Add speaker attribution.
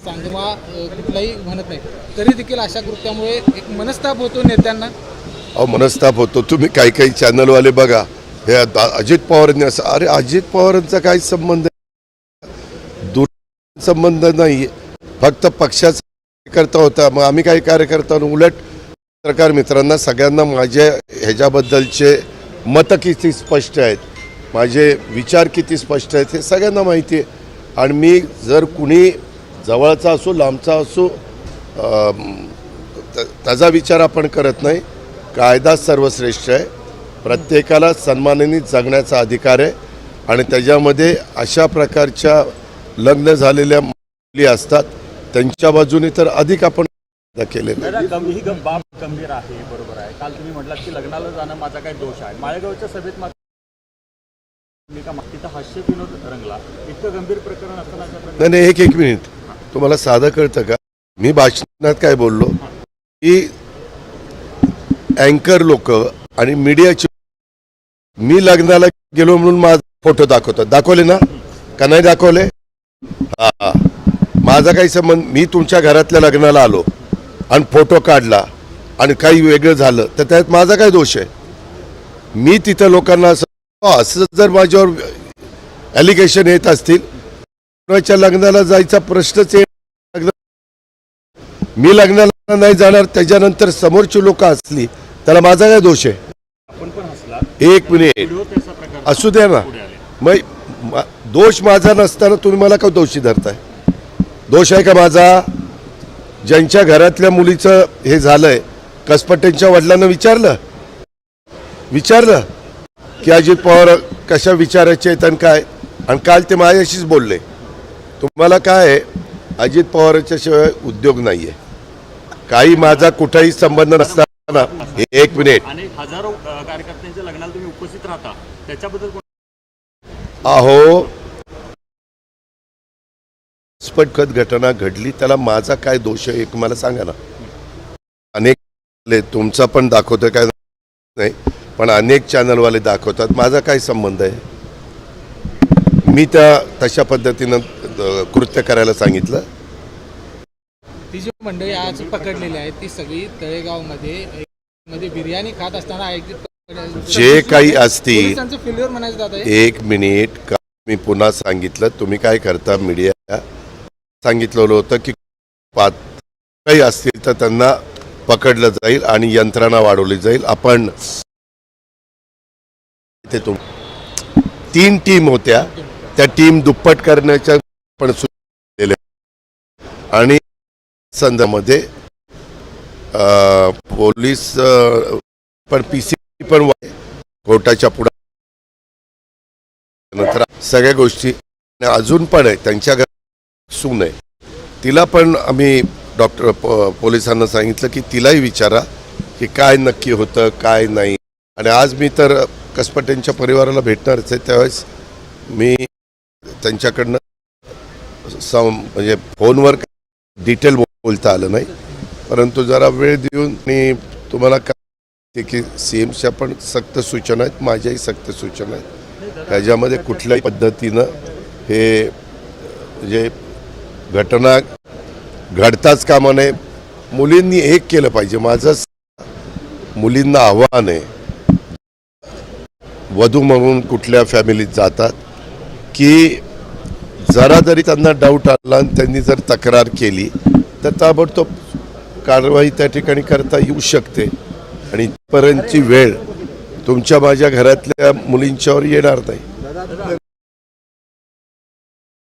Speaker 1: सांगमा कुठलाही म्हणत नाही. तरी देखील अशा कृत्यामुळे एक मनस्ताप होतो नेत्यांना.
Speaker 2: अहो मनस्ताप होतो. तुम्ही काही काही चॅनलवाले बघा. हे आता अजित पवारांनी असं अरे अजित पवारांचा काही संबंध दूर संबंध नाही. फक्त पक्षाचा कार्यकर्ता होता. मग आम्ही काही कार्यकर्ता नाही. उलट पत्रकार मित्रांना सगळ्यांना माझ्या ह्याच्याबद्दलचे मतं किती स्पष्ट आहेत माझे विचार किती स्पष्ट आहेत हे सगळ्यांना माहिती आहे. आणि मी जर कुणी जवळचा असो लांबचा असो त्याचा विचार आपण करत नाही. कायदा सर्वश्रेष्ठ आहे. प्रत्येकाला सन्मानाने जगण्याचा अधिकार आहे. आणि त्याच्यामध्ये अशा प्रकारच्या लग्न झालेल्या मुली असतात त्यांच्या बाजूने तर अधिक आपण
Speaker 3: ही बाब गंभीर आहे बरोबर आहे. काल तुम्ही म्हटलात की लग्नाला जाणं माझा काही दोष आहे. माळेगावच्या सभेत मात्र भूमिका माग- तिथं हास्य विनोद रंगला. इतकं गंभीर प्रकरण असताना अशा प्रकारे-
Speaker 2: नाही नाही एक एक मिनिट. तुम्हाला साधं कळतं का? मी भाषणात काय बोललो? की अँकर लोक आणि मीडियाची मी लग्नाला गेलो म्हणून माझा फोटो दाखवतात दाखवले ना? का नाही दाखवले? हा माझा काही संबंध मी तुमच्या घरातल्या लग्नाला आलो आणि फोटो काढला आणि काही वेगळं झालं तर त्यात माझा काय दोष आहे? मी तिथं लोकांना असं असं जर माझ्यावर ॲलिगेशन येत असतील कोणाच्या लग्नाला जायचा प्रश्नच मी लग्नाला नाही जाणार त्याच्यानंतर समोरची लोक असली त्याला माझा काय दोष आहे? एक मिनिट.
Speaker 3: प्रकार
Speaker 2: असू द्या ना. मग दोष माझा नसताना तुम्ही मला का दोषी धरताय? दोष आहे का माझा? ज्यांच्या घरातल्या मुलीचं हे झालंय कसपट्ट्यांच्या वडिलांना विचारलं? विचारलं? की अजित पवार कशा विचारायचे आहेत आणि काय? आणि काल ते माझ्याशीच बोलले. तुम्हाला काय आहे? अजित पवारांच्या शिवाय उद्योग नाही आहे काही माझा कुठलाही संबंध नसताना एक मिनिट.
Speaker 3: हजारो कार्यकर्त्यांच्या लग्नाला तुम्ही उपस्थित राहता. त्याच्याबद्दल
Speaker 2: अहो स्फटखत घटना घडली त्याला माझा काय दोष आहे एक मला सांगा ना. अनेक तुमचा पण दाखवतोय काय नाही पण अनेक चॅनलवाले दाखवतात. माझा काय संबंध आहे? मी त्या तशा पद्धतीनं कृत्य करायला सांगितलं?
Speaker 1: ती जी मंडळी आज पकडलेली आहेत ती सगळी तळेगावमध्ये अ, मध्ये बिर्याणी खात असताना
Speaker 2: जे काही असतील
Speaker 1: आहे
Speaker 2: एक मिनिट का मी पुन्हा सांगितलं? तुम्ही काय करता? मीडिया सांगितलेलं होतं की पाच काही असतील तर त्यांना पकडलं जाईल आणि यंत्रणा वाढवली जाईल. आपण ते तुम तीन टीम होत्या. त्या टीम दुप्पट करण्याच्या पण सुले आणि संदर्भामध्ये पोलीस पण पी सी पण वा- कोर्टाच्या पुढे नंतर सगळ्या गोष्टी अजून पण आहे त्यांच्या घरात सून आहे तिला पण आम्ही डॉक्टर पोलिसांना सांगितलं की तिलाही विचारा की काय नक्की होतं काय नाही. आणि आज मी तर कसपटेंच्या परिवाराला भेटणारच आहे. त्यावेळेस मी त्यांच्याकडनं सम म्हणजे फोनवर डिटेल बोलता आलं नाही. परंतु जरा वेळ देऊन मी तुम्हाला काय की सी एमच्या पण सक्त सूचना आहेत माझ्याही सक्त सूचना आहेत. त्याच्यामध्ये कुठल्याही पद्धतीनं हे म्हणजे घटना घडताच कामा नये. मुलींनी एक केलं पाहिजे. माझं मुलींना आव्हान आहे. वधू म्हणून कुठल्या फॅमिलीत जातात की जरा जरी त्यांना डाऊट आला आणि त्यांनी जर तक्रार केली तर ताबडतोब कारवाई त्या ठिकाणी करता येऊ शकते. आणि इथपर्यंतची वेळ तुमच्या माझ्या घरातल्या मुलींच्यावर येणार नाही.